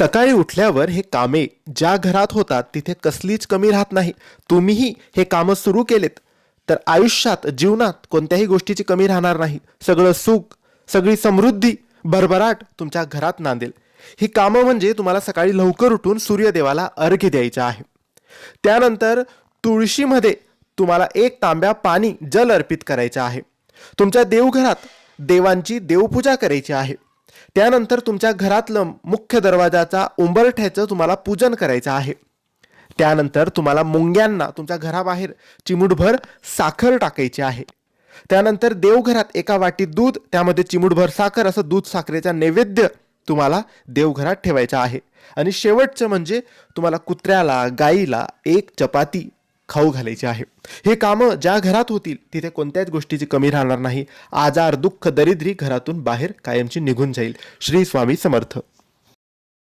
सकाळी उठल्यावर हे कामे ज्या घरात होतात तिथे कसलीच कमी राहत नाही. तुम्हीही हे कामं सुरू केलेत तर आयुष्यात जीवनात कोणत्याही गोष्टीची कमी राहणार नाही. सगळं सुख सगळी समृद्धी भरभराट तुमच्या घरात नांदेल. ही कामं म्हणजे तुम्हाला सकाळी लवकर उठून सूर्यदेवाला अर्घ्य द्यायचं आहे. त्यानंतर तुळशीमध्ये तुम्हाला एक तांब्या पाणी जल अर्पित करायचं आहे. तुमच्या देवघरात देवांची देवपूजा करायची आहे. त्यानंतर तुमच्या घरातलं मुख्य दरवाजाचा उंबरठ्याचं तुम्हाला पूजन करायचं आहे. त्यानंतर तुम्हाला मुंग्यांना तुमच्या घराबाहेर चिमुटभर साखर टाकायची आहे. त्यानंतर देवघरात एका वाटीत दूध त्यामध्ये चिमुटभर साखर असं दूध साखरेचा नैवेद्य तुम्हाला देवघरात ठेवायचा आहे. आणि शेवटचं म्हणजे तुम्हाला कुत्र्याला गाईला एक चपाती खाऊ घालायची आहे. हे कामं ज्या घरात होतील तिथे कोणत्याच गोष्टीची कमी राहणार नाही. आजार दुःख दरिद्री घरातून बाहेर कायमची निघून जाईल. श्री स्वामी समर्थ.